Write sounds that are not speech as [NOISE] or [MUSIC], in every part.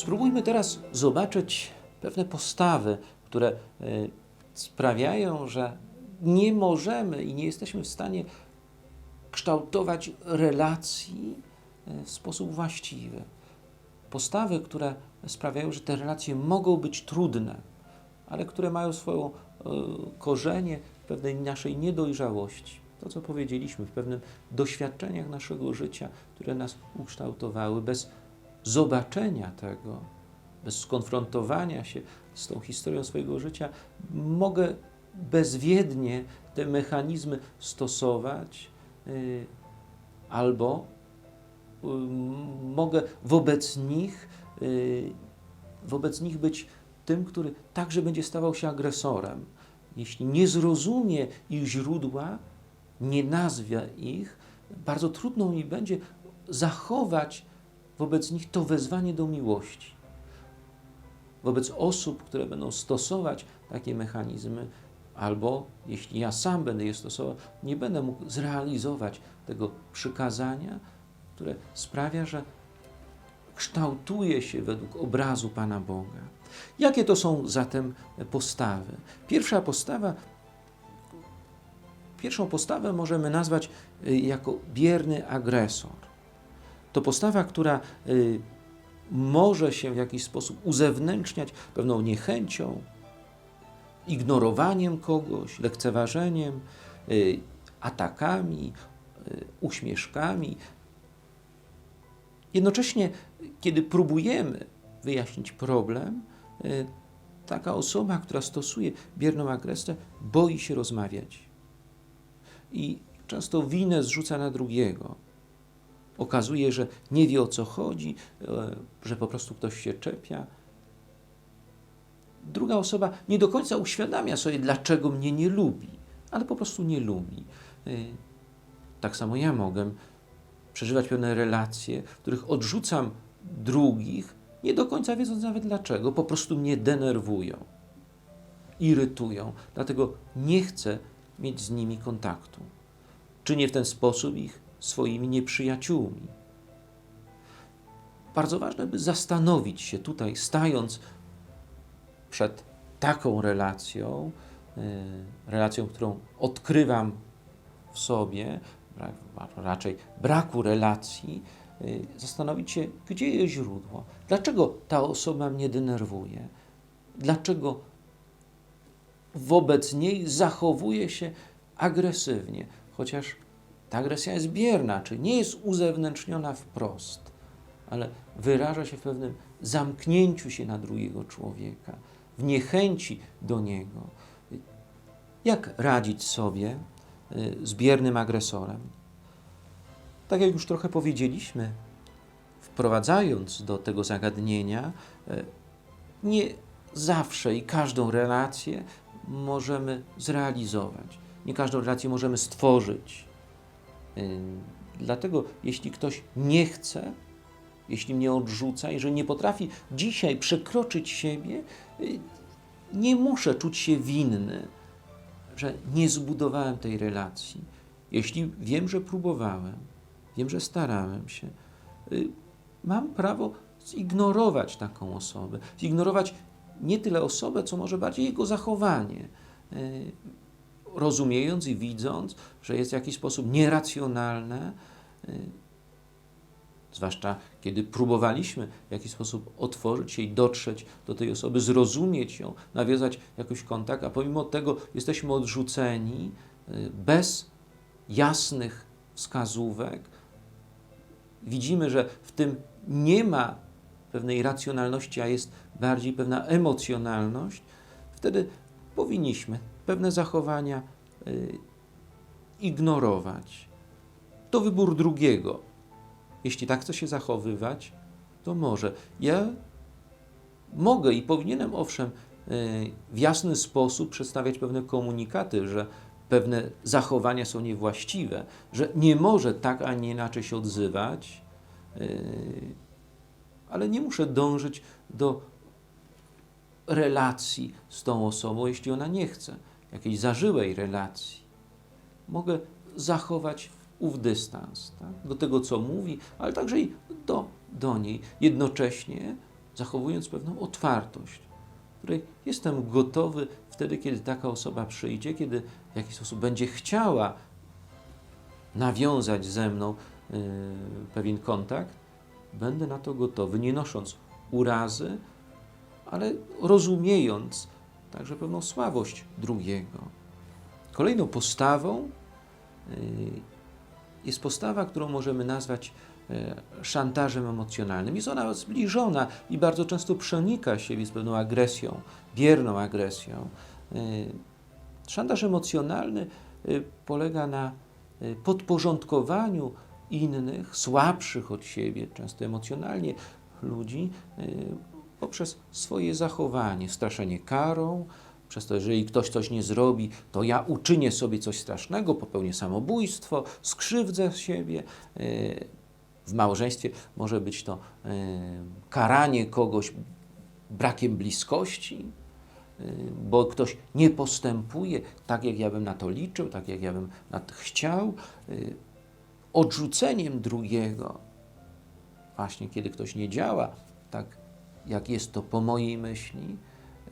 Spróbujmy teraz zobaczyć pewne postawy, które e, sprawiają, że nie możemy i nie jesteśmy w stanie kształtować relacji e, w sposób właściwy. Postawy, które sprawiają, że te relacje mogą być trudne, ale które mają swoją e, korzenie w pewnej naszej niedojrzałości. To, co powiedzieliśmy, w pewnych doświadczeniach naszego życia, które nas ukształtowały, bez zobaczenia tego, bez skonfrontowania się z tą historią swojego życia, mogę bezwiednie te mechanizmy stosować y, albo y, mogę wobec nich, y, wobec nich być tym, który także będzie stawał się agresorem. Jeśli nie zrozumie ich źródła, nie nazwie ich, bardzo trudno mi będzie zachować wobec nich to wezwanie do miłości. Wobec osób, które będą stosować takie mechanizmy, albo jeśli ja sam będę je stosował, nie będę mógł zrealizować tego przykazania, które sprawia, że kształtuje się według obrazu Pana Boga. Jakie to są zatem postawy? Pierwsza postawa, pierwszą postawę możemy nazwać y, jako bierny agresor. To postawa, która y, może się w jakiś sposób uzewnętrzniać pewną niechęcią, ignorowaniem kogoś, lekceważeniem, y, atakami, y, uśmieszkami. Jednocześnie, kiedy próbujemy wyjaśnić problem, taka osoba, która stosuje bierną agresję, boi się rozmawiać. I często winę zrzuca na drugiego. Okazuje, że nie wie o co chodzi, e, że po prostu ktoś się czepia. Druga osoba nie do końca uświadamia sobie, dlaczego mnie nie lubi, ale po prostu nie lubi. E, Tak samo ja mogę przeżywać pewne relacje, w których odrzucam drugich, nie do końca wiedząc nawet dlaczego, po prostu mnie denerwują, irytują, dlatego nie chcę mieć z nimi kontaktu. Czynię w ten sposób ich swoimi nieprzyjaciółmi. Bardzo ważne, by zastanowić się tutaj, stając przed taką relacją, y, relacją, którą odkrywam w sobie, raczej braku relacji, y, zastanowić się, gdzie jest źródło. Dlaczego ta osoba mnie denerwuje? Dlaczego wobec niej zachowuje się agresywnie, chociaż ta agresja jest bierna, czy nie jest uzewnętrzniona wprost, ale wyraża się w pewnym zamknięciu się na drugiego człowieka, w niechęci do niego. Jak radzić sobie y, z biernym agresorem? Tak jak już trochę powiedzieliśmy, wprowadzając do tego zagadnienia, y, nie zawsze i każdą relację możemy zrealizować. Nie każdą relację możemy stworzyć. Dlatego, jeśli ktoś nie chce, jeśli mnie odrzuca, jeżeli nie potrafi dzisiaj przekroczyć siebie, yy, nie muszę czuć się winny, że nie zbudowałem tej relacji. Jeśli wiem, że próbowałem, wiem, że starałem się, yy, mam prawo zignorować taką osobę, zignorować nie tyle osobę, co może bardziej jego zachowanie. Rozumiejąc i widząc, że jest w jakiś sposób nieracjonalne, y, zwłaszcza kiedy próbowaliśmy w jakiś sposób otworzyć się i dotrzeć do tej osoby, zrozumieć ją, nawiązać jakiś kontakt, a pomimo tego jesteśmy odrzuceni y, bez jasnych wskazówek. Widzimy, że w tym nie ma pewnej racjonalności, a jest bardziej pewna emocjonalność, wtedy powinniśmy pewne zachowania y, ignorować. To wybór drugiego. Jeśli tak chce się zachowywać, to może. Ja mogę i powinienem, owszem, y, w jasny sposób przedstawiać pewne komunikaty, że pewne zachowania są niewłaściwe, że nie może tak, a nie inaczej się odzywać, y, ale nie muszę dążyć do relacji z tą osobą, jeśli ona nie chce, jakiejś zażyłej relacji. Mogę zachować ów dystans tak? do tego, co mówi, ale także i do, do niej. Jednocześnie zachowując pewną otwartość, której jestem gotowy wtedy, kiedy taka osoba przyjdzie, kiedy w jakiś sposób będzie chciała nawiązać ze mną y, pewien kontakt, będę na to gotowy, nie nosząc urazy, ale rozumiejąc także pewną słabość drugiego. Kolejną postawą y, jest postawa, którą możemy nazwać y, szantażem emocjonalnym. Jest ona zbliżona i bardzo często przenika siebie z pewną agresją, bierną agresją. Y, Szantaż emocjonalny polega na podporządkowaniu innych, słabszych od siebie, często emocjonalnie ludzi, poprzez swoje zachowanie, straszenie karą, przez to, jeżeli ktoś coś nie zrobi, to ja uczynię sobie coś strasznego, popełnię samobójstwo, skrzywdzę siebie. Y, W małżeństwie może być to y, karanie kogoś brakiem bliskości, y, bo ktoś nie postępuje tak, jak ja bym na to liczył, tak, jak ja bym na to chciał. Odrzuceniem drugiego, właśnie kiedy ktoś nie działa tak, jak jest to po mojej myśli.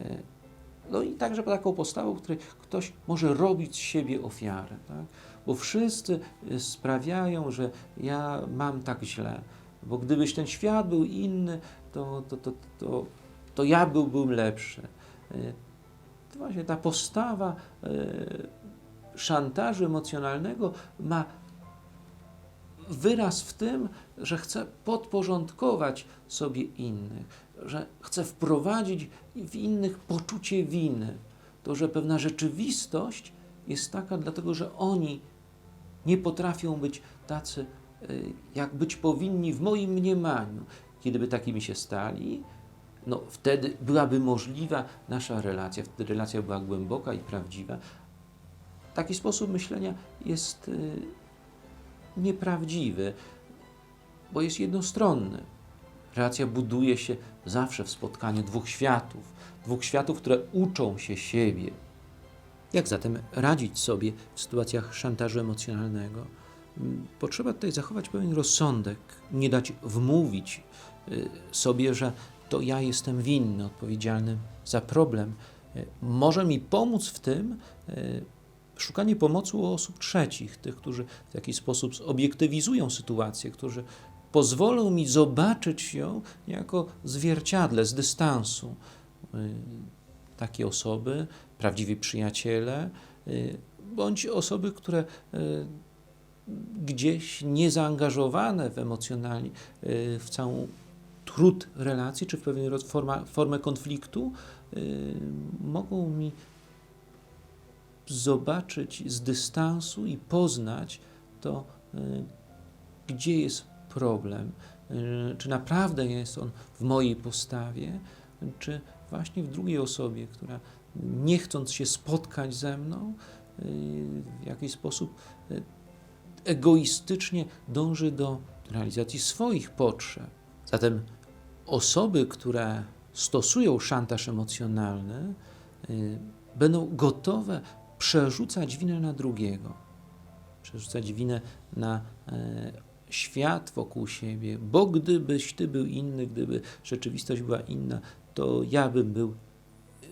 y, No i także taką postawą, w której ktoś może robić z siebie ofiarę, tak? bo wszyscy y, sprawiają, że ja mam tak źle, bo gdybyś ten świat był inny, to, to, to, to, to ja byłbym lepszy. Y, To właśnie ta postawa szantażu emocjonalnego ma wyraz w tym, że chce podporządkować sobie innych, że chce wprowadzić w innych poczucie winy. To, że pewna rzeczywistość jest taka, dlatego że oni nie potrafią być tacy, y, jak być powinni w moim mniemaniu. Kiedyby takimi się stali, no wtedy byłaby możliwa nasza relacja, wtedy relacja była głęboka i prawdziwa. Taki sposób myślenia jest y, nieprawdziwy, bo jest jednostronny. Relacja buduje się zawsze w spotkaniu dwóch światów, dwóch światów, które uczą się siebie. Jak zatem radzić sobie w sytuacjach szantażu emocjonalnego? Potrzeba tutaj zachować pewien rozsądek, nie dać wmówić y, sobie, że to ja jestem winny, odpowiedzialny za problem. Może mi pomóc w tym y, szukanie pomocy u osób trzecich, tych, którzy w jakiś sposób zobiektywizują sytuację, którzy pozwolą mi zobaczyć ją jako zwierciadle z dystansu. Y, Takie osoby, prawdziwi przyjaciele, y, bądź osoby, które y, gdzieś niezaangażowane w emocjonalnie w całą trud relacji, czy w pewien forma, formę konfliktu, mogą mi zobaczyć z dystansu i poznać to, gdzie jest problem. Y, Czy naprawdę jest on w mojej postawie, czy właśnie w drugiej osobie, która nie chcąc się spotkać ze mną, y, w jakiś sposób y, egoistycznie dąży do realizacji swoich potrzeb. Zatem osoby, które stosują szantaż emocjonalny, będą gotowe przerzucać winę na drugiego, przerzucać winę na świat wokół siebie, bo gdybyś ty był inny, gdyby rzeczywistość była inna, to ja bym był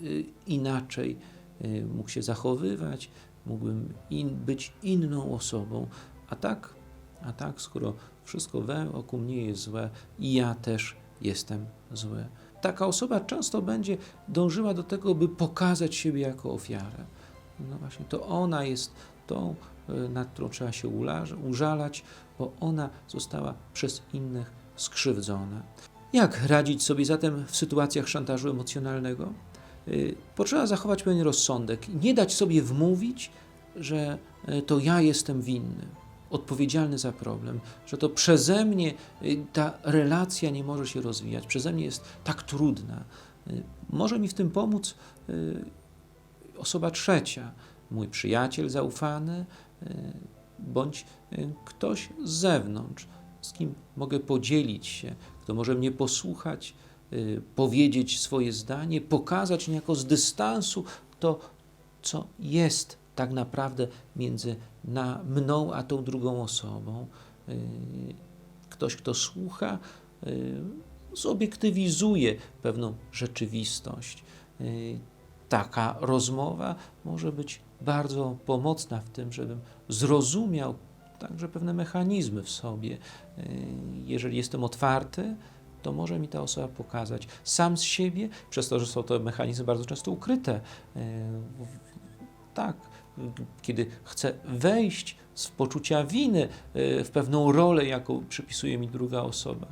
y, inaczej y, mógł się zachowywać, mógłbym in, być inną osobą, a tak, a tak, skoro wszystko wokół mnie jest złe i ja też jestem zły. Taka osoba często będzie dążyła do tego, by pokazać siebie jako ofiarę. No właśnie, to ona jest tą, y, nad którą trzeba się użalać, bo ona została przez innych skrzywdzona. Jak radzić sobie zatem w sytuacjach szantażu emocjonalnego? Y, Potrzeba zachować pewien rozsądek, nie dać sobie wmówić, że y, to ja jestem winny, odpowiedzialny za problem, że to przeze mnie y, ta relacja nie może się rozwijać, przeze mnie jest tak trudna. Y, Może mi w tym pomóc osoba trzecia, mój przyjaciel zaufany, bądź y, ktoś z zewnątrz, z kim mogę podzielić się, kto może mnie posłuchać, y, powiedzieć swoje zdanie, pokazać niejako z dystansu to, co jest tak naprawdę między na mną a tą drugą osobą. Y, Ktoś, kto słucha, zobiektywizuje pewną rzeczywistość. Taka rozmowa może być bardzo pomocna w tym, żebym zrozumiał także pewne mechanizmy w sobie. Y, Jeżeli jestem otwarty, to może mi ta osoba pokazać sam z siebie, przez to, że są to mechanizmy bardzo często ukryte. w- Tak, kiedy chcę wejść z poczucia winy y, w pewną rolę, jaką przypisuje mi druga osoba,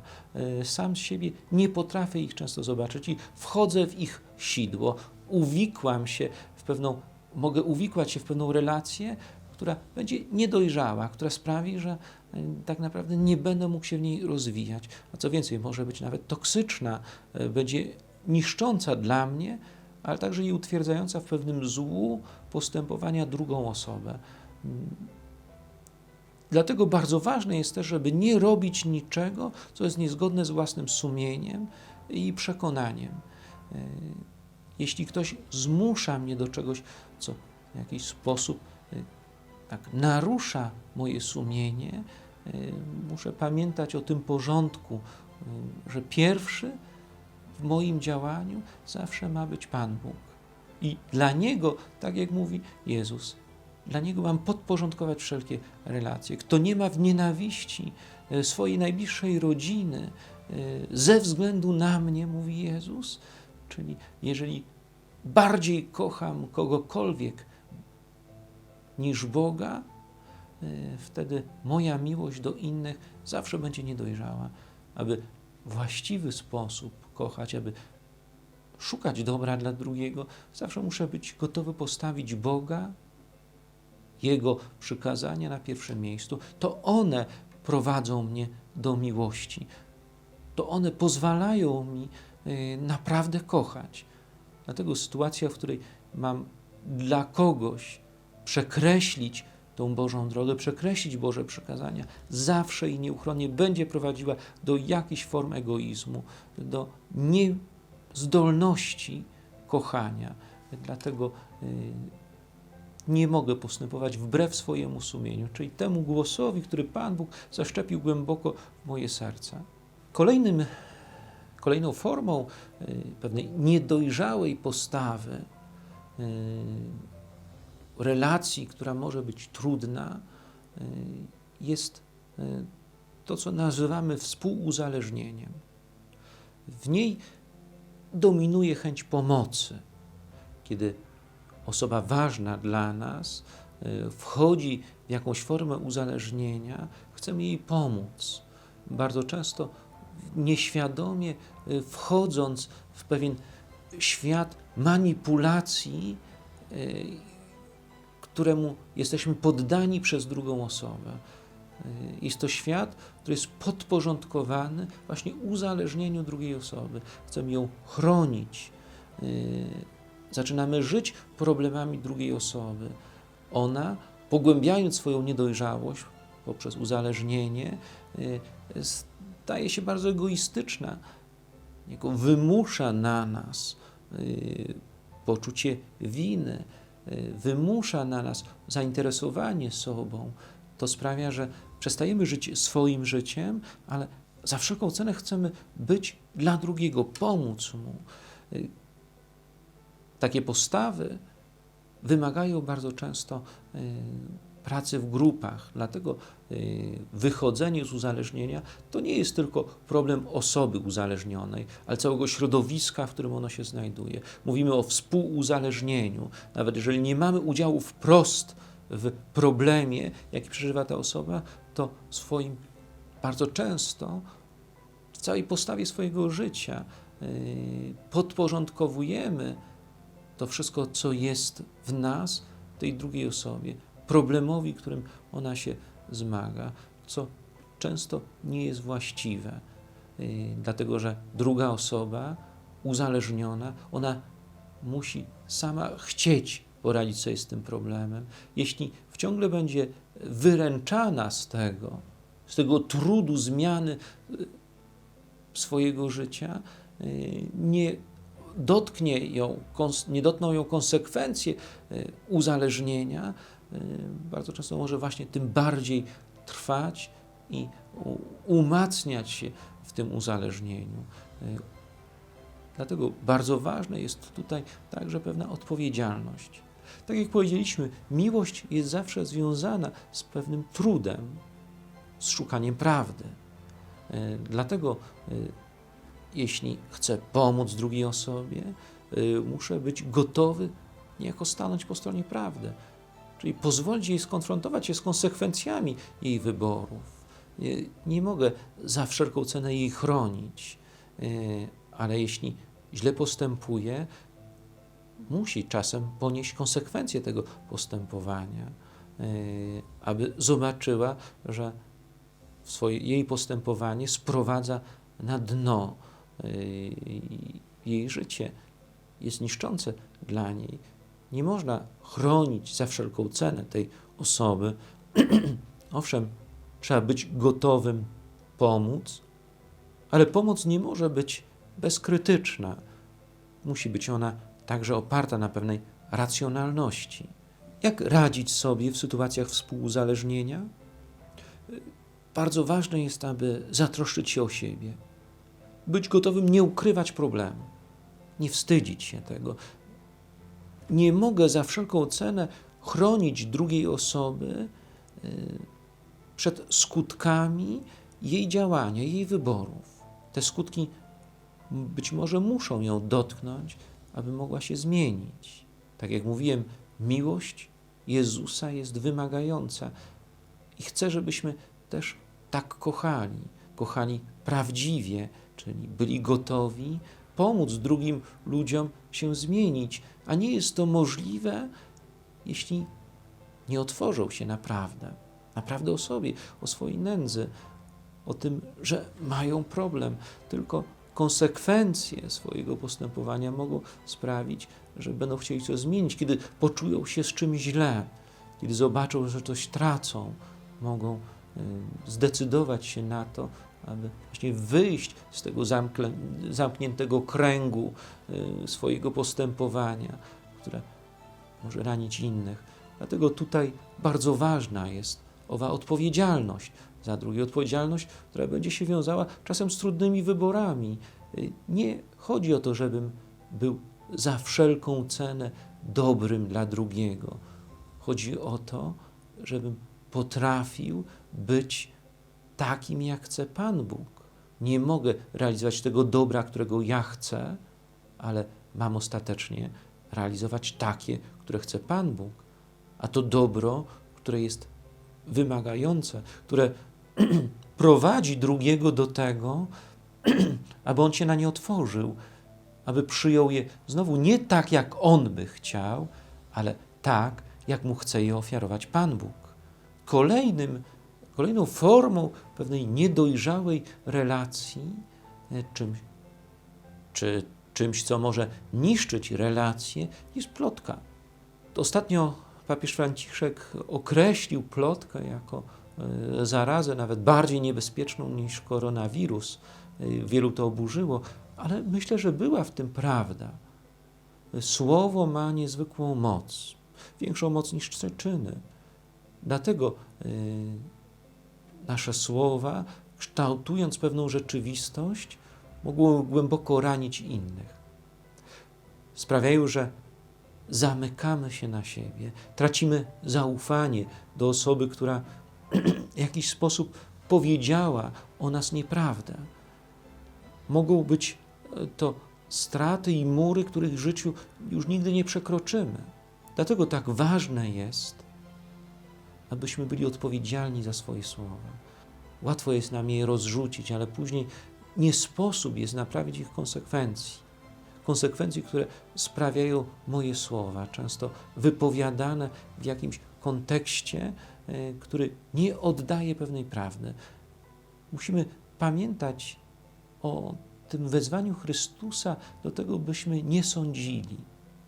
sam z siebie nie potrafię ich często zobaczyć i wchodzę w ich sidło, uwikłam się w pewną, mogę uwikłać się w pewną relację, która będzie niedojrzała, która sprawi, że y, tak naprawdę nie będę mógł się w niej rozwijać. A co więcej, może być nawet toksyczna, y, będzie niszcząca dla mnie, ale także i utwierdzająca w pewnym złu postępowania drugą osobę. Mm. Dlatego bardzo ważne jest też, żeby nie robić niczego, co jest niezgodne z własnym sumieniem i przekonaniem. Y, Jeśli ktoś zmusza mnie do czegoś, co w jakiś sposób y, tak narusza moje sumienie, y, muszę pamiętać o tym porządku, y, że pierwszy w moim działaniu zawsze ma być Pan Bóg. I dla Niego, tak jak mówi Jezus, dla Niego mam podporządkować wszelkie relacje. Kto nie ma w nienawiści e, swojej najbliższej rodziny e, ze względu na mnie, mówi Jezus, czyli jeżeli bardziej kocham kogokolwiek niż Boga, e, wtedy moja miłość do innych zawsze będzie niedojrzała. Aby właściwy sposób kochać, aby szukać dobra dla drugiego, zawsze muszę być gotowy postawić Boga, Jego przykazania na pierwszym miejscu. To one prowadzą mnie do miłości. To one pozwalają mi y, naprawdę kochać. Dlatego sytuacja, w której mam dla kogoś przekreślić tą Bożą drogę, przekreślić Boże przykazania, zawsze i nieuchronnie będzie prowadziła do jakichś form egoizmu, do niezdolności kochania. Dlatego y, nie mogę postępować wbrew swojemu sumieniu, czyli temu głosowi, który Pan Bóg zaszczepił głęboko w moje serce. Kolejnym, kolejną formą y, pewnej niedojrzałej postawy, y, relacji, która może być trudna, y, jest to, co nazywamy współuzależnieniem. W niej dominuje chęć pomocy, kiedy osoba ważna dla nas wchodzi w jakąś formę uzależnienia, chcemy jej pomóc. Bardzo często nieświadomie y, wchodząc w pewien świat manipulacji, y, któremu jesteśmy poddani przez drugą osobę. Y, Jest to świat, który jest podporządkowany właśnie uzależnieniu drugiej osoby. Chcemy ją chronić. Zaczynamy żyć problemami drugiej osoby. Ona, pogłębiając swoją niedojrzałość poprzez uzależnienie, staje się bardzo egoistyczna. Jako wymusza na nas y, poczucie winy, y, wymusza na nas zainteresowanie sobą. To sprawia, że przestajemy żyć swoim życiem, ale za wszelką cenę chcemy być dla drugiego, pomóc mu. Y, Takie postawy wymagają bardzo często pracy w grupach, dlatego y, wychodzenie z uzależnienia to nie jest tylko problem osoby uzależnionej, ale całego środowiska, w którym ono się znajduje. Mówimy o współuzależnieniu. Nawet jeżeli nie mamy udziału wprost w problemie, jaki przeżywa ta osoba, to swoim bardzo często w całej postawie swojego życia y, podporządkowujemy to wszystko, co jest w nas, tej drugiej osobie, problemowi, którym ona się zmaga, co często nie jest właściwe, yy, dlatego że druga osoba uzależniona, ona musi sama chcieć poradzić sobie z tym problemem. Jeśli ciągle będzie wyręczana z tego, z tego trudu zmiany yy, swojego życia, yy, nie dotknie ją, nie dotkną ją konsekwencje y, uzależnienia, y, bardzo często może właśnie tym bardziej trwać i umacniać się w tym uzależnieniu. Y, Dlatego bardzo ważne jest tutaj także pewna odpowiedzialność. Tak jak powiedzieliśmy, miłość jest zawsze związana z pewnym trudem, z szukaniem prawdy. Y, Dlatego, y, jeśli chcę pomóc drugiej osobie, y, muszę być gotowy niejako stanąć po stronie prawdy, czyli pozwolić jej skonfrontować się z konsekwencjami jej wyborów. Nie, nie mogę za wszelką cenę jej chronić, y, ale jeśli źle postępuje, musi czasem ponieść konsekwencje tego postępowania, y, aby zobaczyła, że swoje, jej postępowanie sprowadza na dno y, jej życie, jest niszczące dla niej. Nie można chronić za wszelką cenę tej osoby. [CLEARS THROAT] Owszem, trzeba być gotowym pomóc, ale pomoc nie może być bezkrytyczna. Musi być ona także oparta na pewnej racjonalności. Jak radzić sobie w sytuacjach współuzależnienia? Bardzo ważne jest, aby zatroszczyć się o siebie, być gotowym nie ukrywać problemu, nie wstydzić się tego. Nie mogę za wszelką cenę chronić drugiej osoby y, przed skutkami jej działania, jej wyborów. Te skutki być może muszą ją dotknąć, aby mogła się zmienić. Tak jak mówiłem, miłość Jezusa jest wymagająca i chcę, żebyśmy też tak kochali, kochali prawdziwie, czyli byli gotowi pomóc drugim ludziom się zmienić, a nie jest to możliwe, jeśli nie otworzą się naprawdę, naprawdę o sobie, o swojej nędzy, o tym, że mają problem, tylko konsekwencje swojego postępowania mogą sprawić, że będą chcieli coś zmienić, kiedy poczują się z czymś źle, kiedy zobaczą, że coś tracą, mogą y, zdecydować się na to, aby właśnie wyjść z tego zamkniętego kręgu y, swojego postępowania, które może ranić innych. Dlatego tutaj bardzo ważna jest owa odpowiedzialność za drugie, odpowiedzialność, która będzie się wiązała czasem z trudnymi wyborami. Y, Nie chodzi o to, żebym był za wszelką cenę dobrym dla drugiego. Chodzi o to, żebym potrafił być takim, jak chce Pan Bóg. Nie mogę realizować tego dobra, którego ja chcę, ale mam ostatecznie realizować takie, które chce Pan Bóg. A to dobro, które jest wymagające, które [CLEARS THROAT] prowadzi drugiego do tego, [CLEARS THROAT] aby on się na nie otworzył, aby przyjął je znowu nie tak, jak on by chciał, ale tak, jak mu chce je ofiarować Pan Bóg. Kolejnym, kolejną formą pewnej niedojrzałej relacji, e, czymś, czy czymś, co może niszczyć relacje, jest plotka. Ostatnio papież Franciszek określił plotkę jako e, zarazę nawet bardziej niebezpieczną niż koronawirus. E, Wielu to oburzyło, ale myślę, że była w tym prawda. Słowo ma niezwykłą moc, większą moc niż czyny. Dlatego nasze słowa, kształtując pewną rzeczywistość, mogą głęboko ranić innych. Sprawiają, że zamykamy się na siebie, tracimy zaufanie do osoby, która w jakiś sposób powiedziała o nas nieprawdę. Mogą być e, to straty i mury, których w życiu już nigdy nie przekroczymy. Dlatego tak ważne jest, abyśmy byli odpowiedzialni za swoje słowa. Łatwo jest nam je rozrzucić, ale później nie sposób jest naprawić ich konsekwencji. Konsekwencji, które sprawiają moje słowa, często wypowiadane w jakimś kontekście, e, który nie oddaje pewnej prawdy. Musimy pamiętać o tym wezwaniu Chrystusa do tego, byśmy nie sądzili.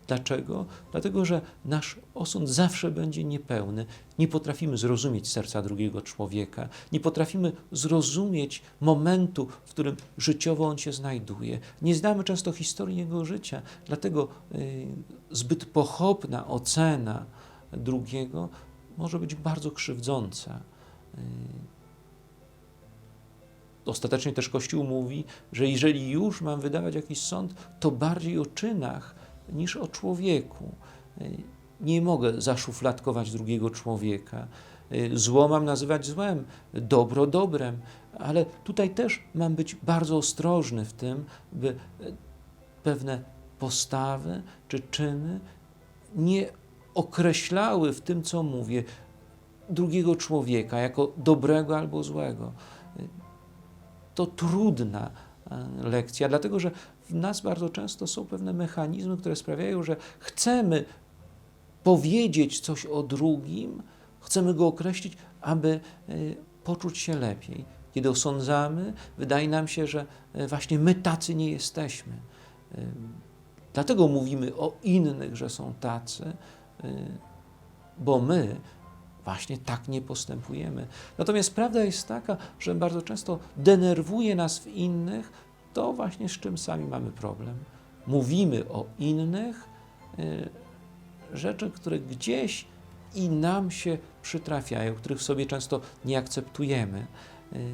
Dlaczego? Dlatego, że nasz osąd zawsze będzie niepełny. Nie potrafimy zrozumieć serca drugiego człowieka, nie potrafimy zrozumieć momentu, w którym życiowo on się znajduje. Nie znamy często historii jego życia, dlatego y, zbyt pochopna ocena drugiego może być bardzo krzywdząca. Y, ostatecznie też Kościół mówi, że jeżeli już mam wydawać jakiś sąd, to bardziej o czynach niż o człowieku. Nie mogę zaszufladkować drugiego człowieka. Zło mam nazywać złem, dobro dobrem, ale tutaj też mam być bardzo ostrożny w tym, by pewne postawy czy czyny nie określały w tym, co mówię, drugiego człowieka jako dobrego albo złego. To trudna lekcja, dlatego że w nas bardzo często są pewne mechanizmy, które sprawiają, że chcemy powiedzieć coś o drugim, chcemy go określić, aby e, poczuć się lepiej. Kiedy osądzamy, wydaje nam się, że e, właśnie my tacy nie jesteśmy. E, Dlatego mówimy o innych, że są tacy, bo my właśnie tak nie postępujemy. Natomiast prawda jest taka, że bardzo często denerwuje nas w innych to właśnie z czym sami mamy problem. Mówimy o innych y, rzeczy, które gdzieś i nam się przytrafiają, których w sobie często nie akceptujemy. Y,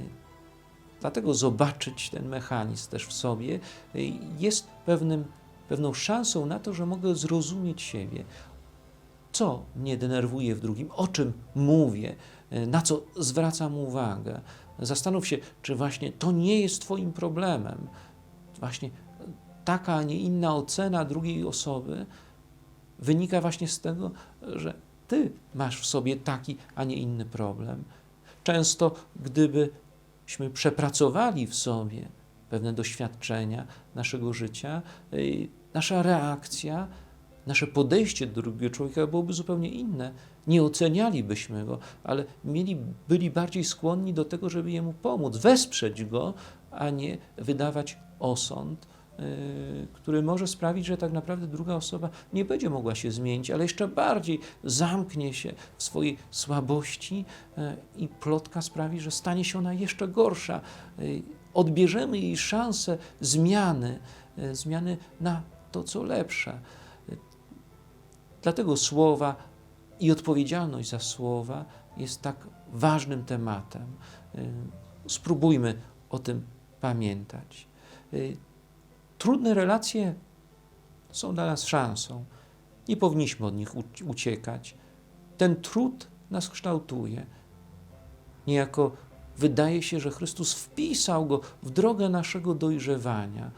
Dlatego zobaczyć ten mechanizm też w sobie y, jest pewnym pewną szansą na to, że mogę zrozumieć siebie. Co mnie denerwuje w drugim, o czym mówię, e, na co zwracam uwagę. Zastanów się, czy właśnie to nie jest Twoim problemem. Właśnie taka, a nie inna ocena drugiej osoby wynika właśnie z tego, że Ty masz w sobie taki, a nie inny problem. Często, gdybyśmy przepracowali w sobie pewne doświadczenia naszego życia, y, nasza reakcja, nasze podejście do drugiego człowieka byłoby zupełnie inne. Nie ocenialibyśmy go, ale mieli, byli bardziej skłonni do tego, żeby jemu pomóc, wesprzeć go, a nie wydawać osąd, y, który może sprawić, że tak naprawdę druga osoba nie będzie mogła się zmienić, ale jeszcze bardziej zamknie się w swojej słabości y, i plotka sprawi, że stanie się ona jeszcze gorsza. Y, Odbierzemy jej szansę zmiany, y, zmiany na to, co lepsze. Dlatego słowa i odpowiedzialność za słowa jest tak ważnym tematem. Y, Spróbujmy o tym pamiętać. Y, Trudne relacje są dla nas szansą. Nie powinniśmy od nich uci- uciekać. Ten trud nas kształtuje. Niejako wydaje się, że Chrystus wpisał go w drogę naszego dojrzewania.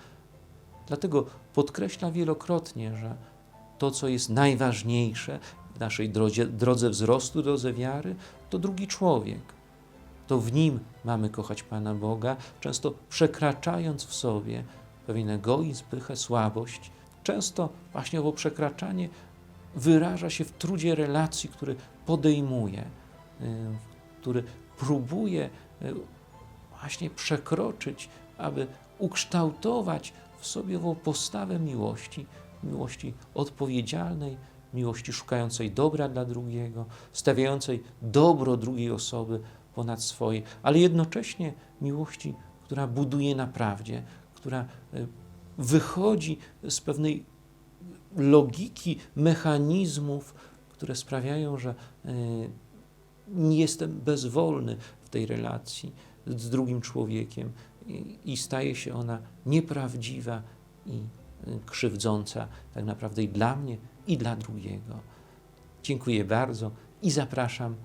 Dlatego podkreśla wielokrotnie, że to, co jest najważniejsze w naszej drodze, drodze wzrostu, drodze wiary, to drugi człowiek. To w nim mamy kochać Pana Boga, często przekraczając w sobie pewien egoizm, pychę, słabość. Często właśnie owo przekraczanie wyraża się w trudzie relacji, który podejmuje, y, który próbuje y, właśnie przekroczyć, aby ukształtować w sobie ową postawę miłości, miłości odpowiedzialnej, miłości szukającej dobra dla drugiego, stawiającej dobro drugiej osoby ponad swoje, ale jednocześnie miłości, która buduje na prawdzie, która y, wychodzi z pewnej logiki mechanizmów, które sprawiają, że y, nie jestem bezwolny w tej relacji z drugim człowiekiem i, staje się ona nieprawdziwa i krzywdząca tak naprawdę i dla mnie, i dla drugiego. Dziękuję bardzo i zapraszam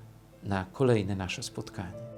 na kolejne nasze spotkanie.